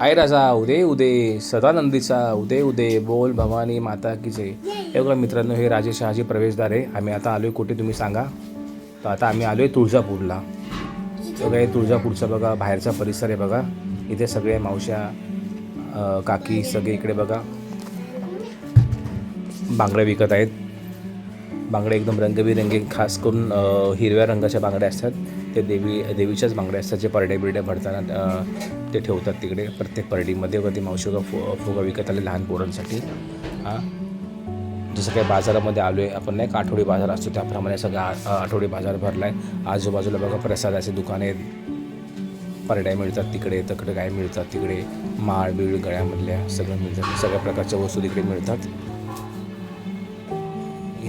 आई राजा उदे उदे सदानंदीचा उदे उदे बोल भवानी माता की जय. एवढं मित्रांनो हे राजे शहाजी प्रवेशद्वार आहे. आम्ही आता आलो आहे कुठे तुम्ही सांगा. तर आता आम्ही आलो आहे तुळजापूरला. हे बघा हे तुळजापूरचा बघा बाहेरचा परिसर आहे बघा. इथे सगळे मावश्या काकी सगळे इकडे बघा. बांगड्या विकत आहेत. बांगड्या एकदम रंगबिरंगी खास करून हिरव्या रंगाच्या बांगड्या असतात. ते देवी देवीच्याच बांगड्या असतात जे परडे बिरडे भरताना ते ठेवतात तिकडे प्रत्येक परडीमध्ये. कधी मावशी बघा फु फुगा विकत आले लहान पोरांसाठी. हां? जसं काही बाजारामध्ये आलो आहे आपण नाही का आठवडी बाजार असतो त्याप्रमाणे सगळा आठवडी बाजार भरला आहे आजूबाजूला बघा प्रसादाचे दुकाने आहेत. परड्या मिळतात तिकडे तकडे काय मिळतात तिकडे. माळ बीळ गळ्यामधल्या सगळं मिळतात सगळ्या प्रकारच्या वस्तू तिकडे मिळतात.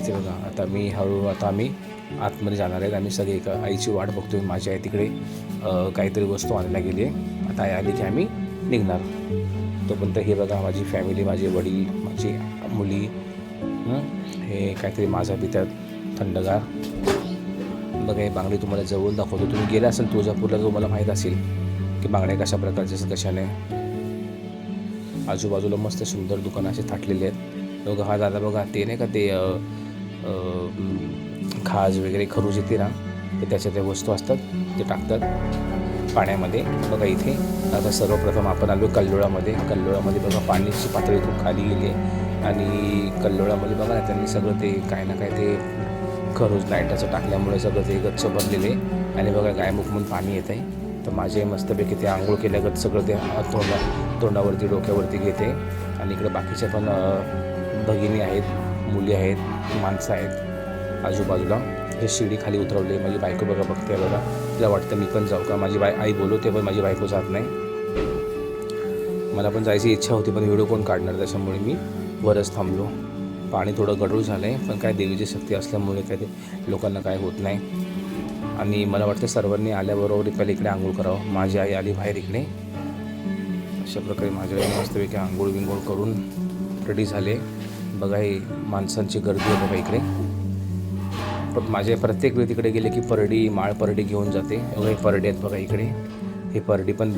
इथे बघा. आता मी हळूहळू आता आम्ही आतमध्ये जाणार आहेत. आम्ही सगळे एका आईची वाट बघतोय. माझी आई तिकडे काहीतरी वस्तू आणायला गेली आहे. आता आई आली की आम्ही निघणार. तोपर्यंत हे बघा माझी फॅमिली माझे वडील माझी मुली हे काहीतरी माझा पितात थंडगार. बघा हे बांगडी तुम्हाला जवळ दाखवतो. तुम्ही गेला असेल तुळजापूरला तुम्हाला माहीत असेल की बांगड्या कशा प्रकारच्या असतात कशाने. आजूबाजूला मस्त सुंदर दुकानं असे थाटलेले आहेत. बघा हा दादा बघा ते नाही का ते खाज वगैरे खरूज येते ना ते त्याच्या त्या वस्तू असतात ते टाकतात पाण्यामध्ये. बघा इथे आता सर्वप्रथम आपण आलो कल्लोळामध्ये. कल्लोळामध्ये बघा पाण्याची पातळी खूप खाली गेली आहे. आणि कल्लोळामध्ये बघा ना त्यांनी सगळं ते काय ना काय ते खरूज लाईटाचं टाकल्यामुळे सगळं ते गच्च भरलेले आणि बघा गायमुख म्हणून पाणी येत आहे तर माझे मस्तपैकी ते आंघोळ केल्यागत सगळं ते तोंडा तोंडावरती डोक्यावरती घेते. आणि इकडे बाकीच्या पण भगिनी आहेत मुली आहेत माणसं आहेत. आजूबाजूला. हे शिडी खाली उतरवली माझी बायको बघा बघते बघा. तिला वाटतं मी पण जाऊ का? माझी बाय आई बोलवते पण माझी बायको जात नाही. मला पण जायची इच्छा होती पण व्हिडिओ कोण काढणार? त्याच्यामुळे मी वरच थांबलो. पाणी थोडं गडूळ झालं आहे पण काय देवीची शक्ती असल्यामुळे काय ते लोकांना काय होत नाही. आणि मला वाटतं सर्वांनी आल्याबरोबर पहिले इकडे आंघोळ करावं. माझी आई आली बाहेर इकडे. अशा प्रकारे माझ्या आई मस्तपैकी आंघोळ विंघोळ करून रेडी झाले. बघा हे माणसांची गर्दी आहे बघा इकडे. पण माझे प्रत्येक वेळी तिकडे गेले की परडी माळ परडी घेऊन जाते. एवढे हे परडे आहेत बघा इकडे. हे परडी पण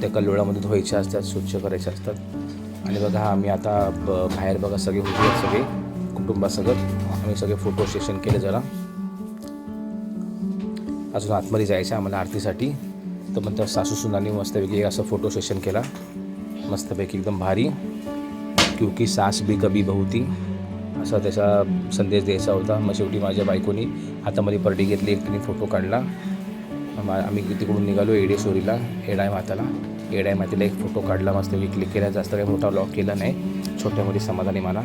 त्या कल्लोळामध्ये धुवायच्या असतात स्वच्छ करायचे असतात. आणि बघा आम्ही आता ब- बाहेर बघा सगळे उभे आहेत सगळे कुटुंबासकट. आम्ही सगळे फोटो सेशन केले जरा. अजून आतमध्ये जायचं आहे आम्हाला आरतीसाठी. तर मग त्या सासू सुनांनी मस्तपैकी असं फोटो सेशन केला. मस्तपैकी एकदम भारी. क्योंकि सास भी कभी बहुती. असा त्याचा संदेश द्यायचा होता. मग शेवटी माझ्या बायकोनी हातामध्ये परडी घेतली एकटीने फोटो काढला. मा- आम्ही तिकडून निघालो एडेश्वरीला एडाय माताला. एडाय मातेला एक फोटो काढला मस्तपैकी क्लिक केला. जास्त काही मोठा लॉक केला नाही. छोट्यामध्ये समाधानी मला.